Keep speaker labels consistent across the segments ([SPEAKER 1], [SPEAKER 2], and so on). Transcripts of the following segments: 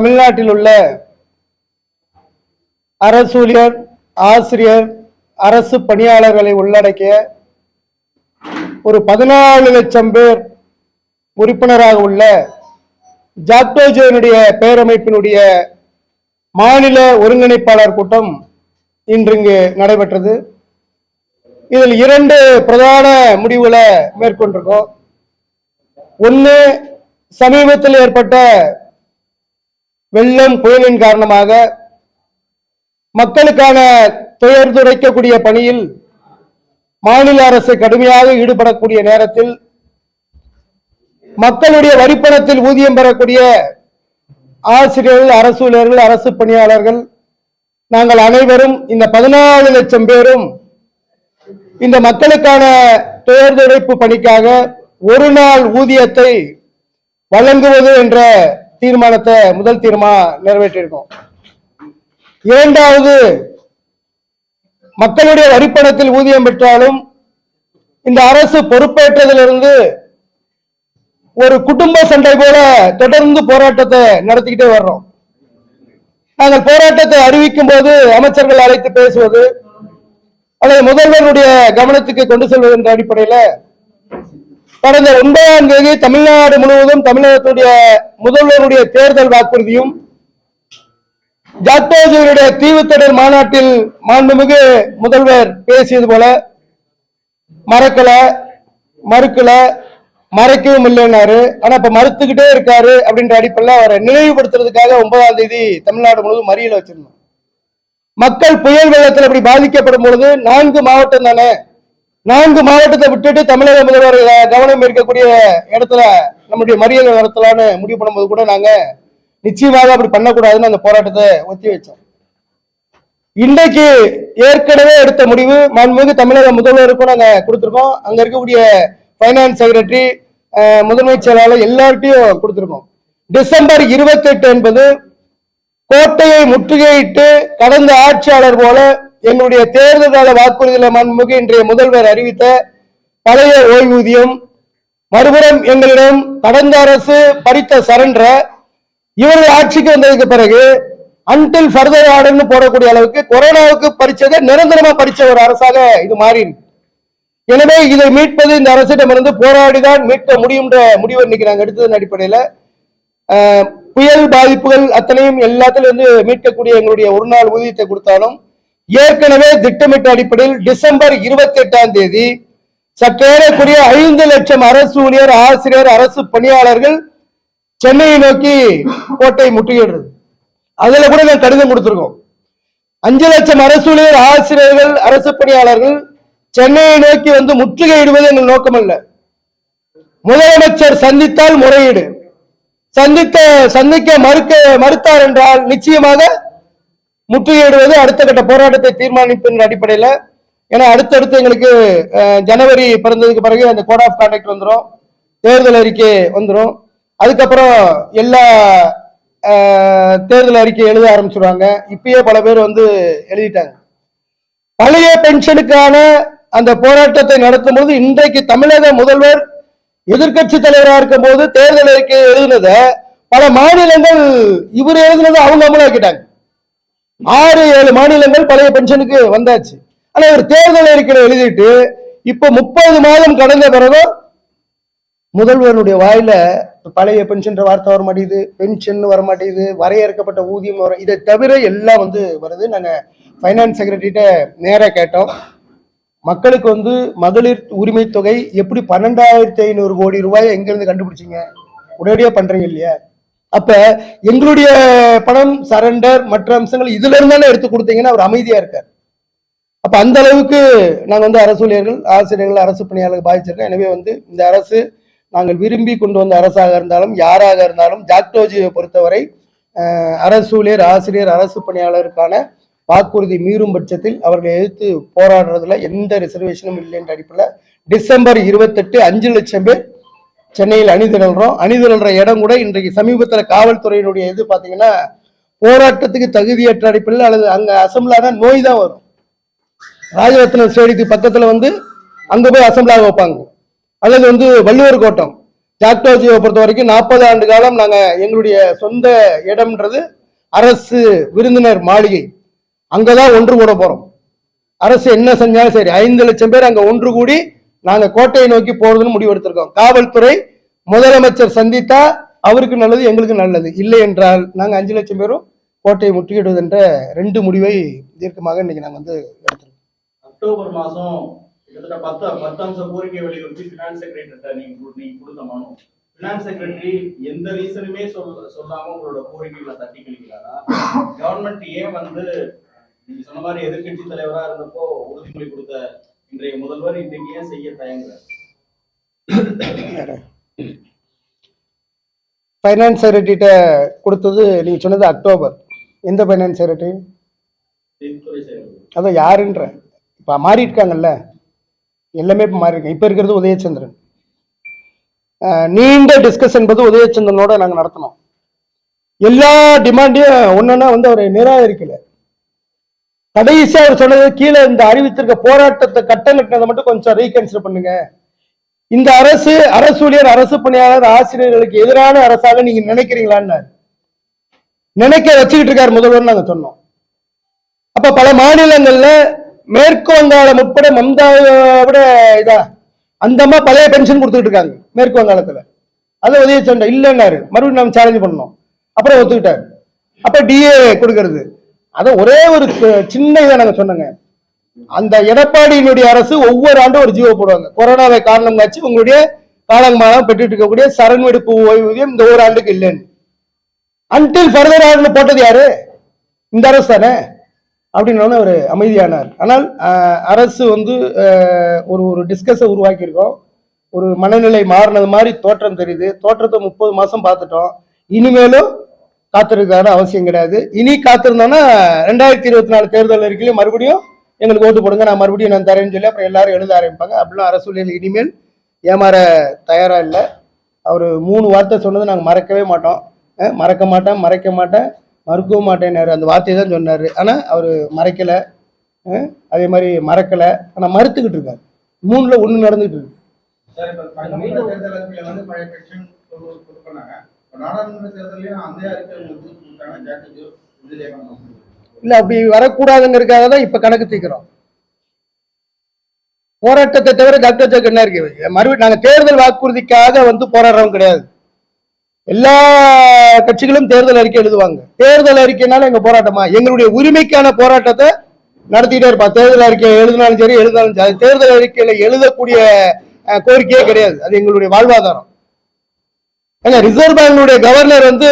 [SPEAKER 1] தமிழ்நாட்டில் உள்ள அரசூழியர் ஆசிரியர் அரசு பணியாளர்களை உள்ளடக்கிய ஒரு பதினாலு லட்சம் பேர் உறுப்பினராக உள்ள ஜாக்டோஜோனுடைய பேரமைப்பினுடைய மாநில ஒருங்கிணைப்பாளர் கூட்டம் இன்று இங்கு நடைபெற்றது. இதில் இரண்டு பிரதான முடிவுகளை மேற்கொண்டிருக்கோம். ஒன்று சமீபத்தில் ஏற்பட்ட வெள்ளம் புயலின் காரணமாக மக்களுக்கான துயர் துடைக்கக்கூடிய பணியில் மாநில அரசு கடுமையாக ஈடுபடக்கூடிய நேரத்தில் மக்களுடைய வரிப்பணத்தில் ஊதியம் பெறக்கூடிய ஆசிரியர்கள் அரசு ஊழியர்கள் அரசு பணியாளர்கள் நாங்கள் அனைவரும் இந்த பதினாலு லட்சம் பேரும் இந்த மக்களுக்கான துயர் பணிக்காக ஒரு நாள் ஊதியத்தை வழங்குவது என்ற தீர்மானத்தை முதல் தீர்மானம் நிறைவேற்றியிருக்கோம். இரண்டாவது மக்களுடைய வரிப்பணத்தில் ஊதியம் பெற்றாலும் இந்த அரசு பொறுப்பேற்றதிலிருந்து ஒரு குடும்ப சண்டை போல தொடர்ந்து போராட்டத்தை நடத்திக்கிட்டே வர்றோம். நாங்கள் போராட்டத்தை அறிவிக்கும் போது அமைச்சர்கள் அழைத்து பேசுவது அல்லது முதல்வருடைய கவனத்துக்கு கொண்டு செல்வது என்ற அடிப்படையில கடந்த ஒன்பதாம் தேதி தமிழ்நாடு முழுவதும் தமிழகத்துடைய முதல்வருடைய தேர்தல் வாக்குறுதியும் ஜாக்டோஜியருடைய தீவுத்தொடர் மாநாட்டில் மாண்புமிகு முதல்வர் பேசியது போல மறக்கல மறுக்கல மறைக்கவும் இல்லைன்னாரு. ஆனா இப்ப மறுத்துக்கிட்டே இருக்காரு அப்படின்ற அடிப்படையில் அவரை நினைவுபடுத்துறதுக்காக ஒன்பதாம் தேதி தமிழ்நாடு முழுவதும் மறியல வச்சிருந்தோம். மக்கள் புயல் வெள்ளத்தில் அப்படி பாதிக்கப்படும் பொழுது நான்கு மாவட்டம் தானே? நான்கு மாவட்டத்தை விட்டுட்டு தமிழக முதல்வர் கவனம் இருக்கக்கூடிய இடத்துல நம்முடைய மறியல் நடத்தலான்னு முடிவு பண்ணும்போது கூட நாங்க நிச்சயமாக அப்படி பண்ணக்கூடாதுன்னு அந்த போராட்டத்தை ஒத்தி வச்சோம். இன்றைக்கு ஏற்கனவே எடுத்த முடிவு மாண்புமிகு தமிழக முதல்வருக்கும் நாங்க கொடுத்துருக்கோம். அங்க இருக்கக்கூடிய ஃபைனான்ஸ் செக்ரட்டரி முதன்மை செயலாளர் எல்லார்ட்டையும் கொடுத்துருக்கோம். டிசம்பர் இருபத்தி எட்டு என்பது கோட்டையை முற்றுகையிட்டு கடந்த ஆட்சியாளர் போல எங்களுடைய தேர்தல் கால வாக்குறுதியில மண்முக இன்றைய முதல்வர் அறிவித்த பழைய ஓய்வூதியம் மறுபுறம் எங்களிடம் கடந்த அரசு பறித்த சரண்ட இவர்கள் ஆட்சிக்கு வந்ததுக்கு பிறகு அன்டில் ஃபர்தர் ஆர்டர்னு போடக்கூடிய அளவுக்கு கொரோனாவுக்கு பறிச்சதை நிரந்தரமா பறிச்ச ஒரு அரசாக இது மாறி எனவே இதை மீட்பது இந்த அரசிடமிருந்து போராடிதான் மீட்க முடியும்ன்ற முடிவு இன்னைக்கு நாங்கள் எடுத்ததன் அடிப்படையில புயல் பாதிப்புகள் அத்தனையும் எல்லாத்திலும் இருந்து மீட்கக்கூடிய எங்களுடைய ஒரு நாள் ஊதியத்தை கொடுத்தாலும் ஏற்கனவே திட்டமிட்ட அடிப்படையில் டிசம்பர் இருபத்தி எட்டாம் தேதி சற்றேறக்குரிய ஐந்து லட்சம் அரசு ஊழியர் ஆசிரியர் அரசு பணியாளர்கள் சென்னையை நோக்கி கோட்டை முற்றுகையிடுறது. அதுல கூட நான் கடிதம் கொடுத்துருக்கோம். அஞ்சு லட்சம் அரசு ஊழியர் ஆசிரியர்கள் அரசு பணியாளர்கள் சென்னையை நோக்கி வந்து முற்றுகையிடுவது எங்கள் நோக்கம் அல்ல முதலமைச்சர் சந்தித்தால் முறையீடு. சந்தித்த சந்திக்க மறுக்க மறுத்தார் என்றால் நிச்சயமாக முற்றுகையிடுவது அடுத்த கட்ட போராட்டத்தை தீர்மானிப்பின் அடிப்படையில். ஏன்னா அடுத்தடுத்து எங்களுக்கு ஜனவரி பிறந்ததுக்கு பிறகு அந்த கோட் ஆஃப் கான்டாக்ட் வந்துடும் தேர்தல் அறிக்கை வந்துடும் அதுக்கப்புறம் எல்லா தேர்தல் அறிக்கை எழுத ஆரம்பிச்சிருவாங்க. இப்பயே பல பேர் வந்து எழுதிட்டாங்க. பழைய பென்ஷனுக்கான அந்த போராட்டத்தை நடத்தும் போது இன்றைக்கு தமிழக முதல்வர் எதிர்க்கட்சி தலைவராக இருக்கும் போது தேர்தல் அறிக்கை எழுதினத பல மாநிலங்கள் இவர் எழுதினதை அவங்க அமலாக்கிட்டாங்க. ஆறு ஏழு மாநிலங்கள் பழைய பென்ஷனுக்கு வந்தாச்சு. ஆனா ஒரு தேர்தல் அறிக்கையில எழுதிட்டு இப்ப முப்பது மாதம் கடந்த பிறகும் முதல்வருடைய வாயில பழைய பென்ஷன் வார்த்தை வர மாட்டேங்குது பென்ஷன் வர மாட்டேங்குது வரையறுக்கப்பட்ட ஊதியம் வர இதை தவிர எல்லாம் வந்து வருது. நாங்க ஃபைனான்ஸ் செக்ரட்டரிட்ட நேராக கேட்டோம். மக்களுக்கு வந்து மகளிர் உரிமை தொகை எப்படி பன்னெண்டாயிரத்தி ஐநூறு கோடி ரூபாய் எங்க இருந்து கண்டுபிடிச்சீங்க? உடனடியா பண்றீங்க இல்லையா? அப்ப எங்களுடைய பணம் சரண்டர் மற்ற அம்சங்கள் இதுல இருந்தானே எடுத்து கொடுத்தீங்கன்னா அவர் அமைதியா இருக்கார். அப்ப அந்த அளவுக்கு நாங்கள் வந்து அரசு ஊழியர்கள் ஆசிரியர்கள் அரசு பணியாளர்கள் பாதிச்சிருக்கோம். எனவே வந்து இந்த அரசு நாங்கள் விரும்பி கொண்டு வந்த அரசாக இருந்தாலும் யாராக இருந்தாலும் ஜாக்டோஜியை பொறுத்தவரை அரசு ஊழியர் ஆசிரியர் அரசு பணியாளருக்கான வாக்குறுதி மீறும் பட்சத்தில் அவர்களை எதிர்த்து போராடுறதுல எந்த ரிசர்வேஷனும் இல்லை என்ற அடிப்படையில் டிசம்பர் இருபத்தெட்டு அஞ்சு லட்சம் பேர் சென்னையில் அணிதிரள்றோம் அணிதிரள்ற இடம் கூட இன்றைக்கு சமீபத்தில் காவல்துறையினுடைய இது பார்த்தீங்கன்னா போராட்டத்துக்கு தகுதியற்ற அடிப்படையில் அல்லது அங்கே அசம்பிளான நோய் தான் வரும். ராஜரத்னம் ஸ்டேடியத்துக்கு பக்கத்தில் வந்து அங்கே போய் அசம்பிளாக வைப்பாங்க. அல்லது வந்து வள்ளுவர் கோட்டம். ஜாக்டோஜியை பொறுத்த வரைக்கும் நாற்பது ஆண்டு காலம் நாங்கள் எங்களுடைய சொந்த இடம்ன்றது அரசு விருந்தினர் மாளிகை. அங்கே தான் ஒன்று கூட போகிறோம் அரசு என்ன செஞ்சாலும் சரி ஐந்து லட்சம் பேர் அங்கே ஒன்று கூடி நாங்க கோட்டையை நோக்கி போறதுன்னு முடிவெடுத்திருக்கோம் காவல்துறை முதலமைச்சர் சந்தித்தா அவருக்கு நல்லது எங்களுக்கு நல்லது. இல்லை என்றால் நாங்க அஞ்சு லட்சம் பேரும் கோட்டையை முற்றுகையிடுவது என்ற ரெண்டு முடிவை தீர்க்கமாக இன்னைக்கு நாங்க வந்து எடுத்திருக்கோம்.
[SPEAKER 2] அக்டோபர் மாசம் கிட்டத்தட்ட பத்து பத்து அம்ச கோரிக்கை வலியுறுத்தி பினான்ஸ் நீங்க நீங்க கொடுத்த மனு. பினான்ஸ் செக்ரட்டரி எந்த ரீசனுமே சொல்லாம உங்களோட கோரிக்கைகளை தட்டி கழிக்கிறாரா? கவர்மெண்ட் ஏன் வந்து நீங்க சொன்ன மாதிரி தலைவரா இருந்தப்போ உறுதிமொழி கொடுத்த இன்றைய முதல்வர் இன்றைக்கு ஏன் செய்ய தயங்குறாரு?
[SPEAKER 1] ஃபைனான்ஸ் செக்ரட்டரிட்ட கொடுத்தது நீங்க சொன்னது அக்டோபர். எந்த ஃபைனான்ஸ் செக்ரட்டரி அதான் யாருன்ற? இப்ப மாறி இருக்காங்கல்ல. எல்லாமே இப்ப மாறி இருக்கு. இப்ப இருக்கிறது உதயச்சந்திரன். நீண்ட டிஸ்கஸ் என்பது உதயச்சந்திரனோட நாங்க நடத்தினோம் எல்லா டிமாண்டையும் ஒன்னொன்னா வந்து அவர் நிராகரிக்கல. கடைசியா அவர் சொன்னது கீழே இந்த அறிவித்திருக்க போராட்டத்தை கட்டமைக்கிறத மட்டும் கொஞ்சம் ரீகன்சிடர் பண்ணுங்க. இந்த அரசு அரசு ஊழியர் அரசு பணியாளர் ஆசிரியர்களுக்கு எதிரான அரசாக நீங்க நினைக்கிறீங்களான்னு. நினைக்க வச்சுக்கிட்டு இருக்காரு முதல்வர் நாங்க சொன்னோம். அப்ப பல மாநிலங்கள்ல மேற்கு வங்காளம் உட்பட மம்தாவை விட இதா அந்தமா பழைய பென்ஷன் கொடுத்துட்டு இருக்காங்க மேற்கு வங்காளத்துல. அது உதவி சண்டை இல்லைன்னாரு. மறுபடியும் நம்ம சேலஞ்ச் பண்ணோம். அப்புறம் ஒத்துக்கிட்டாரு. அப்ப டிஏ கொடுக்கறது. அதை ஒரே ஒரு சின்ன இதை நாங்கள் சொன்னோங்க. அந்த எடப்பாடியினுடைய அரசு ஒவ்வொரு ஆண்டும் ஒரு ஜீவோ போடுவாங்க. கொரோனாவை காரணம் காட்சி உங்களுடைய காலங்காலம் பெற்றுட்டு இருக்கக்கூடிய சரண் வெடுப்பு ஓய்வூதியம் இந்த ஒரு ஆண்டுக்கு இல்லைன்னு. அன்டில் ஃபர்தர் ஆர்டர் போட்டது யாரு? இந்த அரசு தானே? அப்படின்னு அவர் அமைதியானார். ஆனால் அரசு வந்து ஒரு ஒரு டிஸ்கஸை உருவாக்கியிருக்கோம். ஒரு மனநிலை மாறினது மாதிரி தோற்றம் தெரியுது. தோற்றத்தை முப்பது மாதம் பார்த்துட்டோம். இனிமேலும் காத்திருக்கான அவசியம் கிடையாது. இனி காத்திருந்தோம்னா ரெண்டாயிரத்தி இருபத்தி நாலு தேர்தல் அறிக்கையில மறுபடியும் எங்களுக்கு ஓட்டு போடுங்க. நான் மறுபடியும் நான் தரேன்னு சொல்லி அப்புறம் எல்லாரும் எழுத ஆரம்பிப்பாங்க. அப்படிலாம் அரசு இனிமேல் ஏமாற தயாரா இல்லை. அவர் மூணு வார்த்தை சொன்னது நாங்கள் மறக்கவே மாட்டோம். மறக்க மாட்டேன் மறைக்க மாட்டேன் மறுக்கவும் மாட்டேன்னாரு அந்த வார்த்தையை தான் சொன்னார். ஆனால் அவர் மறைக்கலை. அதே மாதிரி மறக்கலை. ஆனால் மறுத்துக்கிட்டு இருக்காரு. மூணில் ஒன்று நடந்துகிட்டு இருக்கு.
[SPEAKER 3] நாடாளுமன்ற தேர்தலையும் அறிக்கை
[SPEAKER 1] இல்ல அப்படி வரக்கூடாதுங்கிறதுக்காக தான் இப்ப கணக்கு தீக்கிறோம். போராட்டத்தை தவிர டாக்டர் ஜாக் என்ன இருக்கு? மறுபடியும் நாங்க தேர்தல் வாக்குறுதிக்காக வந்து போராடுறோம் கிடையாது. எல்லா கட்சிகளும் தேர்தல் அறிக்கை எழுதுவாங்க. தேர்தல் அறிக்கைனால எங்க போராட்டமா? எங்களுடைய உரிமைக்கான போராட்டத்தை நடத்திட்டே இருப்பா. தேர்தல் அறிக்கை எழுதினாலும் சரி எழுதினாலும் சரி. தேர்தல் அறிக்கையில எழுதக்கூடிய அஹ், கோரிக்கையே கிடையாது. அது எங்களுடைய வாழ்வாதாரம். ஏங்க ரிசர்வ் பேங்குடைய கவர்னர் வந்து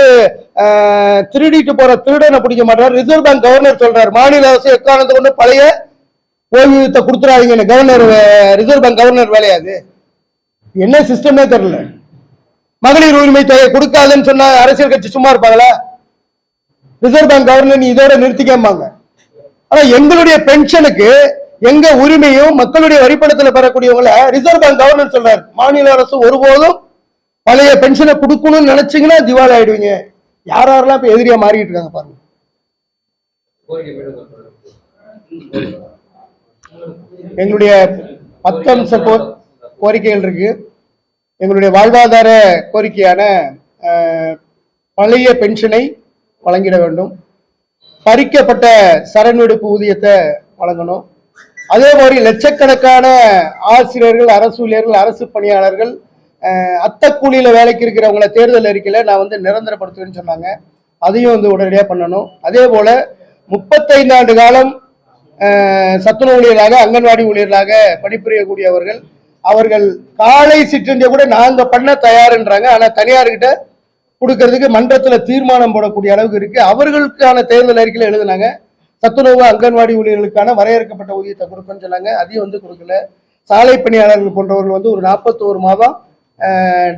[SPEAKER 1] திருடிட்டு போற திருடனை பிடிக்க மாட்டார். ரிசர்வ் பேங்க் கவர்னர் சொல்றாரு. மாநில அரசு எக்காரணத்தை கொண்டு பழைய ஓய்வூதியத்தை கொடுத்துறாதீங்கன்னு. கவர்னர் ரிசர்வ் பேங்க் கவர்னர் வேலையாது என்ன சிஸ்டமே தெரியல. மகளிர் உரிமை தொகை கொடுக்காதுன்னு சொன்னா அரசியல் கட்சி சும்மா இருப்பாங்களா? ரிசர்வ் பேங்க் கவர்னர் நீ இதோட நிறுத்திக்கம்பாங்க. ஆனா எங்களுடைய பென்ஷனுக்கு எங்க உரிமையும் மக்களுடைய வரிப்படத்தில் பெறக்கூடியவங்கள ரிசர்வ் பேங்க் கவர்னர் சொல்றாரு. மாநில அரசு ஒருபோதும் பழைய பென்ஷனை கொடுக்கணும்னு நினைச்சீங்கன்னா திவால் ஆயிடுவீங்க. யார் யாரெல்லாம் இப்ப எதிரியா மாறிட்டு இருக்காங்க பாருங்க. எங்களுடைய பத்து அம்ச கோரிக்கைகள் இருக்கு. எங்களுடைய வாழ்வாதார கோரிக்கையான பழைய பென்ஷனை வழங்கிட வேண்டும். பறிக்கப்பட்ட சரண் விடுப்பு ஊதியத்தை வழங்கணும். அதே மாதிரி லட்சக்கணக்கான ஆசிரியர்கள் அரசு ஊழியர்கள் அரசு பணியாளர்கள் அத்தக்கூலியில் வேலைக்கு இருக்கிறவங்கள தேர்தல் அறிக்கையில் நான் வந்து நிரந்தரப்படுத்துவேன்னு சொன்னாங்க. அதையும் வந்து உடனடியாக பண்ணணும். அதே போல் முப்பத்தைந்து ஆண்டு காலம் சத்துணவு ஊழியராக அங்கன்வாடி ஊழியர்களாக பணிபுரியக்கூடியவர்கள் அவர்கள் காலை சிற்றுண்டியை கூட நாங்கள் பண்ண தயாருன்றாங்க. ஆனால் தனியார்கிட்ட கொடுக்கறதுக்கு மன்றத்தில் தீர்மானம் போடக்கூடிய அளவுக்கு இருக்குது அவர்களுக்கான தேர்தல் அறிக்கையில் எழுதுனாங்க. சத்துணவு அங்கன்வாடி ஊழியர்களுக்கான வரையறுக்கப்பட்ட ஊதியத்தை கொடுப்பேன்னு சொன்னாங்க. அதையும் வந்து கொடுக்கல. சாலை பணியாளர்கள் போன்றவர்கள் வந்து ஒரு நாற்பத்தோரு மாதம்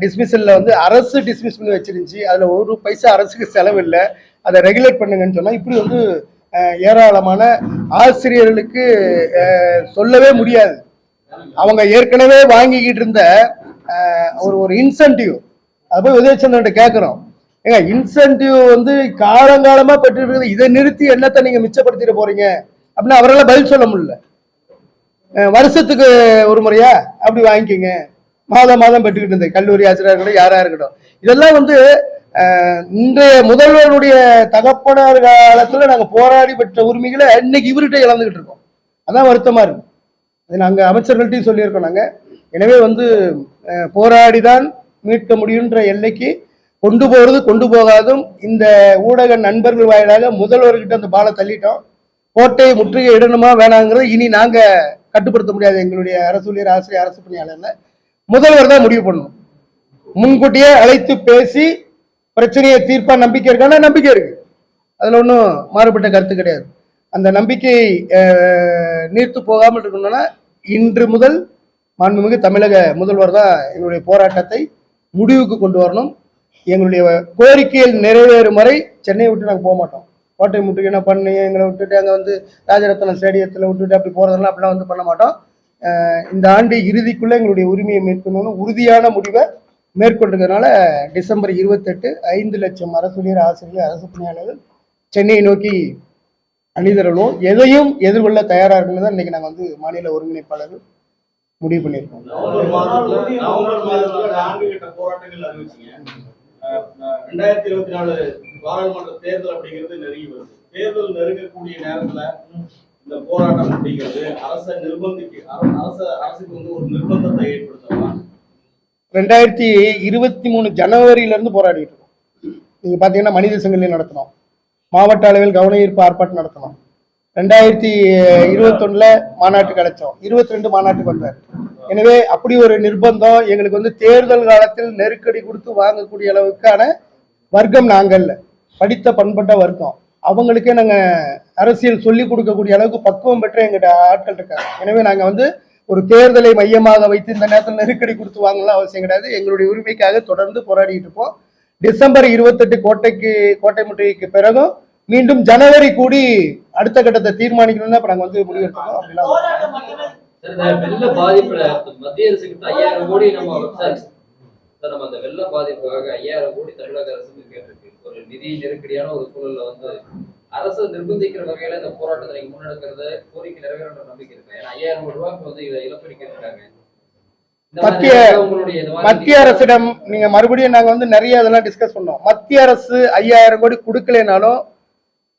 [SPEAKER 1] டிஸ்மிஷனில் வந்து அரசு டிஸ்மிஸ் பண்ணி வச்சிருந்துச்சு. அதில் ஒரு பைசா அரசுக்கு செலவு இல்லை அதை ரெகுலேட் பண்ணுங்கன்னு சொன்னால் இப்படி வந்து ஏராளமான ஆசிரியர்களுக்கு சொல்லவே முடியாது. அவங்க ஏற்கனவே வாங்கிக்கிட்டு இருந்த ஒரு ஒரு இன்சென்டிவ் அது போய் உதயச்சந்திரன் கேட்குறோம். ஏங்க இன்சென்டிவ் வந்து காலங்காலமாக பெற்று இருக்குது இதை நிறுத்தி என்னத்தை நீங்கள் மிச்சப்படுத்திட்டு போறீங்க? அப்படின்னு அவரால் பதில் சொல்ல முடியல. வருஷத்துக்கு ஒரு முறையா? அப்படி வாங்கிக்கோங்க. மாதம் மாதம் பெற்றுக்கிட்டு இருந்தது. கல்லூரி ஆசிரியராக இருக்கட்டும் யாராக இருக்கட்டும். இதெல்லாம் வந்து இன்றைய முதல்வருடைய தகப்பனார் காலத்துல நாங்க போராடி பெற்ற உரிமைகளை இன்னைக்கு இவர்கிட்ட இழந்துகிட்டு இருக்கோம். அதான் வருத்தமா இருக்கு. அது நாங்க அமைச்சர்கள்ட்டையும் சொல்லியிருக்கோம் நாங்க. எனவே வந்து போராடி போராடிதான் மீட்க முடியுன்ற எல்லைக்கு கொண்டு போகிறது கொண்டு போகாதும் இந்த ஊடக நண்பர்கள் வாயிலாக முதல்வர்கிட்ட அந்த பாலை தள்ளிட்டோம். கோட்டையை முற்றுகை இடணுமா வேணாங்கிறது இனி நாங்கள் கட்டுப்படுத்த முடியாது. எங்களுடைய அரசு ஊழியர் ஆசிரியர் அரசு பணியாளர்ல. முதல்வர் தான் முடிவு பண்ணணும். முன்கூட்டியே அழைத்து பேசி பிரச்சனையை தீர்ப்பா நம்பிக்கை இருக்கான நம்பிக்கை இருக்கு. அதுல ஒன்றும் மாறுபட்ட கருத்து கிடையாது. அந்த நம்பிக்கை நீர்த்து போகாமல் இருக்கணும்னா இன்று முதல் மாண்புமிகு தமிழக முதல்வர் தான் எங்களுடைய போராட்டத்தை முடிவுக்கு கொண்டு வரணும். எங்களுடைய கோரிக்கைகள் நிறைவேறும் வரை சென்னையை விட்டு நாங்கள் போக மாட்டோம். கோட்டை முட்டுக்கு என்ன பண்ணி எங்களை விட்டுட்டு அங்கே வந்து ராஜரத்னம் ஸ்டேடியத்தில் விட்டுட்டு அப்படி போகிறதெல்லாம் அப்படிலாம் வந்து பண்ண மாட்டோம். இந்த ஆண்டு இறுதிக்குள்ளே எங்களுடைய உரிமையை மேற்கொள்ளணும் உறுதியான முடிவை மேற்கொண்டதுனால டிசம்பர் இருபத்தெட்டு ஐந்து லட்சம் அரசுரியர் ஆசிரியர் அரசு பணியாளர்கள் சென்னையை நோக்கி அணிதிரளும். எதையும் எதிர்கொள்ள தயாராக இருக்குன்னு தான் இன்றைக்கி நாங்கள் வந்து மாநில ஒருங்கிணைப்பாளர்கள் முடிவு பண்ணியிருக்கோம்.
[SPEAKER 2] ரெண்டாயிரத்தி இருபத்தி நாலு பாராளுமன்ற தேர்தல் அப்படிங்கிறது நெருங்கி வருது. தேர்தல் நெருங்கக்கூடிய நேரத்தில் இந்த போராட்டம் அப்படிங்கிறது அரச நிர்பந்திக்கு அரச அரசுக்கு வந்து ஒரு நிர்பந்தத்தை ஏற்படுத்தலாம்
[SPEAKER 1] ரெண்டாயிரத்தி இருபத்தி மூணு ஜனவரியில இருந்து போராடிட்டு இருக்கோம். நீங்க பாத்தீங்கன்னா மனித சங்கிலி நடத்தினோம். மாவட்ட அளவில் கவன ஈர்ப்பு ஆர்ப்பாட்டம் நடத்தினோம். ரெண்டாயிரத்தி இருபத்தொன்னுல மாநாட்டுக்கு அழைச்சோம். இருபத்தி ரெண்டு மாநாட்டுக்கு வந்தார். எனவே அப்படி ஒரு நிர்பந்தம் எங்களுக்கு வந்து தேர்தல் காலத்தில் நெருக்கடி கொடுத்து வாங்கக்கூடிய அளவுக்கான வர்க்கம் நாங்கள் படித்த பண்பட்ட வர்க்கம். அவங்களுக்கே நாங்க அரசியல் சொல்லி கொடுக்கக்கூடிய அளவுக்கு பக்குவம் பெற்ற எங்கிட்ட ஆட்கள் இருக்காங்க. எனவே நாங்க வந்து ஒரு தேர்தலை மையமாக வைத்து இந்த நேரத்தில் நெருக்கடி கொடுத்து வாங்கலாம் அவசியம் கிடையாது. எங்களுடைய உரிமைக்காக தொடர்ந்து போராடிட்டு இருப்போம். டிசம்பர் இருபத்தெட்டு கோட்டைக்கு கோட்டை முற்றுகைக்கு பிறகும் மீண்டும் ஜனவரி கூடி அடுத்த கட்டத்தை தீர்மானிக்கணும்னு இப்ப நாங்க வந்து முடிவெடுத்தோம் அப்படிலாம்
[SPEAKER 4] வெள்ள பாதிப்புல மத்திய அரசு கிட்ட ஐயாயிரம் கோடி நம்ம சார் சார், நம்ம அந்த வெள்ள பாதிப்புக்காக ஐயாயிரம் கோடி தமிழக அரசு நிதி நெருக்கடியான ஒரு சூழல்ல வந்து அரசு நிர்பந்திக்கிற வகையில இந்த போராட்டத்தை நீங்க முன்னெடுக்கிறத கோரிக்கை நிறைவேற நம்பிக்கை இருக்கு. ஏன்னா ஐயாயிரம் கோடி ரூபாய்க்கு வந்து இதை இழப்பீடு மாதிரி
[SPEAKER 1] மத்திய- மத்திய அரசிடம் நீங்க மறுபடியும் நாங்க வந்து நிறைய அதெல்லாம் டிஸ்கஸ் பண்ணோம் மத்திய அரசு ஐயாயிரம் கோடி கொடுக்கலைனாலும்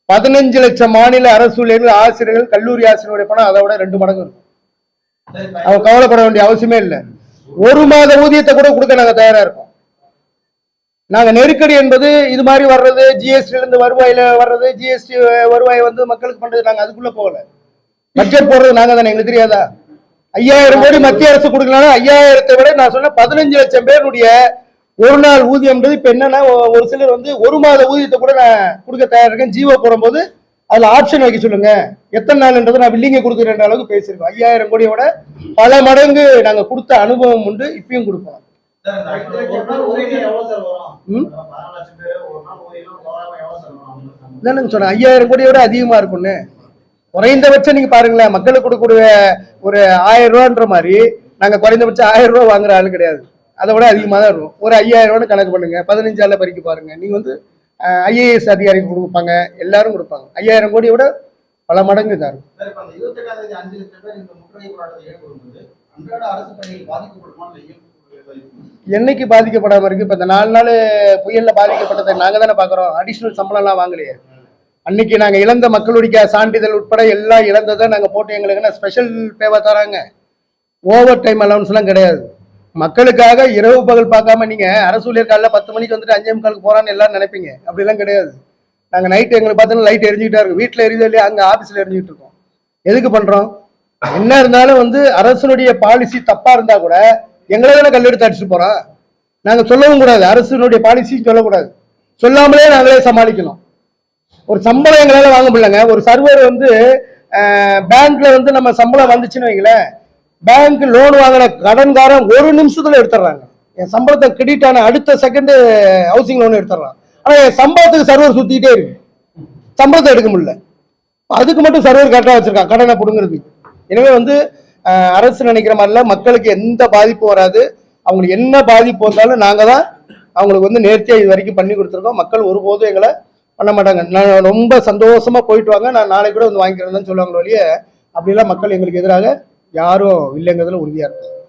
[SPEAKER 1] பதினஞ்சு லட்சம் மாநில அரசு ஊழியர்கள் ஆசிரியர்கள் கல்லூரி ஆசிரியருடைய பணம் அதை விட ரெண்டு மடங்கு இருக்கும். அவங்க கவலைப்பட வேண்டிய அவசியமே இல்லை. ஒரு மாத ஊதியத்தை கூட கொடுக்க நாங்க தயாரா இருக்கோம். நாங்க நெருக்கடி என்பது இது மாதிரி வர்றது ஜிஎஸ்டி இருந்து வருவாயில வர்றது ஜிஎஸ்டி வருவாய் வந்து மக்களுக்கு பண்றது நாங்க அதுக்குள்ள போகல. பட்ஜெட் போடுறது நாங்க தானே எங்களுக்கு தெரியாதா? ஐயாயிரம் கோடி மத்திய அரசு கொடுக்கலாம் ஐயாயிரத்தை விட நான் சொன்ன பதினஞ்சு லட்சம் பேருடைய ஒரு நாள் ஊதியம்ன்றது இப்ப என்னன்னா ஒரு சிலர் வந்து ஒரு மாத ஊதியத்தை கூட நான் கொடுக்க தயாரா இருக்கேன். ஜீவோ போடும்போது அதுல ஆப்ஷன் வைக்க சொல்லுங்க. எத்தனை நாள்ன்றதை நான் பில்லிங்க கொடுக்குறேன்ற அளவுக்கு பேசியிருக்கோம். ஐயாயிரம் கோடியோட பல மடங்கு நாங்க கொடுத்த அனுபவம் உண்டு இப்பயும் கொடுப்போம். இதானுங்க சொன்னேன் ஐயாயிரம் கோடியோட அதிகமா இருக்கும்னு. குறைந்தபட்சம் நீங்க பாருங்களேன் மக்களுக்கு கொடுக்கக்கூடிய ஒரு ஆயிரம் ரூபான்ற மாதிரி நாங்க குறைந்தபட்சம் ஆயிரம் ரூபாய் வாங்குற ஆளு கிடையாது. அதை விட அதிகமா தான் இருக்கும். ஒரு ஐயாயிரம் ரூபாய் கணக்கு பண்ணுங்க. பதினஞ்சு ஆள பறிக்க பாருங்க. நீங்க வந்து ஐஏஎஸ் அதிகாரிக்கு கொடுப்பாங்க. எல்லாரும் கொடுப்பாங்க. ஐயாயிரம் கோடியை விட பல மடங்கு தான் இருக்கும். என்னைக்கு பாதிக்கப்படாம இருக்கு? இப்ப இந்த நாலு நாள் புயல்ல பாதிக்கப்பட்டதை நாங்க தானே பாக்குறோம். அடிஷனல் சம்பளம் எல்லாம் வாங்கலையே. அன்னைக்கு நாங்க இழந்த மக்களுடைய சான்றிதழ் உட்பட எல்லாம் இழந்ததை நாங்க போட்டு எங்களுக்கு ஸ்பெஷல் பேவா தராங்க? ஓவர் டைம் அலவன்ஸ் எல்லாம் கிடையாது. மக்களுக்காக இரவு பகல் பார்க்காம நீங்க அரசு ஊழியர் காலைல பத்து மணிக்கு வந்துட்டு அஞ்சே முக்காலுக்கு போறான்னு எல்லாரும் நினைப்பீங்க. அப்படிலாம் கிடையாது. நாங்க நைட் எங்களை பார்த்தோன்னா லைட் எரிஞ்சுக்கிட்டா இருக்கும். வீட்டுல எரியுதோ இல்லையா? அங்க ஆபீஸ்ல எரிஞ்சுக்கிட்டு இருக்கோம். எதுக்கு பண்றோம்? என்ன இருந்தாலும் வந்து அரசனுடைய பாலிசி தப்பா இருந்தா கூட எங்களை தானே கல்லெடுத்து அடிச்சுட்டு போறா? நாங்க சொல்லவும் கூடாது. அரசினுடைய பாலிசியும் சொல்லக்கூடாது. சொல்லாமலே நாங்களே சமாளிக்கணும். ஒரு சம்பளம் எங்களால வாங்க முடியலங்க. ஒரு சர்வர் வந்து பேங்க்ல வந்து நம்ம சம்பளம் வந்துச்சுன்னு வைங்களேன். பேங்க் லோன் வாங்கின கடன்காரன் ஒரு நிமிஷத்துல எடுத்துடுறாங்க. என் சம்பளத்தை கிரெடிட் ஆன அடுத்த செகண்ட் ஹவுசிங் லோன் எடுத்துடுறான். ஆனா என் சம்பளத்துக்கு சர்வர் சுத்திட்டே இருக்கு. சம்பளத்தை எடுக்க முடியல. அதுக்கு மட்டும் சர்வர் கரெக்டாக வச்சிருக்கான். கடனை பிடுங்கிறதுக்கு. எனவே வந்து அரசு நினைக்கிற மாதிரிலாம் மக்களுக்கு எந்த பாதிப்பும் வராது. அவங்களுக்கு என்ன பாதிப்பு வந்தாலும் நாங்கள் தான் அவங்களுக்கு வந்து நேர்த்தியாக இது வரைக்கும் பண்ணி கொடுத்துருக்கோம். மக்கள் ஒருபோதும் எங்களை பண்ண மாட்டாங்க. நான் ரொம்ப சந்தோஷமாக போயிட்டு வாங்க. நான் நாளைக்கு கூட வந்து வாங்கிக்கிறேன்னு சொல்லுவாங்களோ வழியே அப்படிலாம் மக்கள் எங்களுக்கு எதிராக யாரும் இல்லைங்கிறதுல உறுதியாக இருக்கும்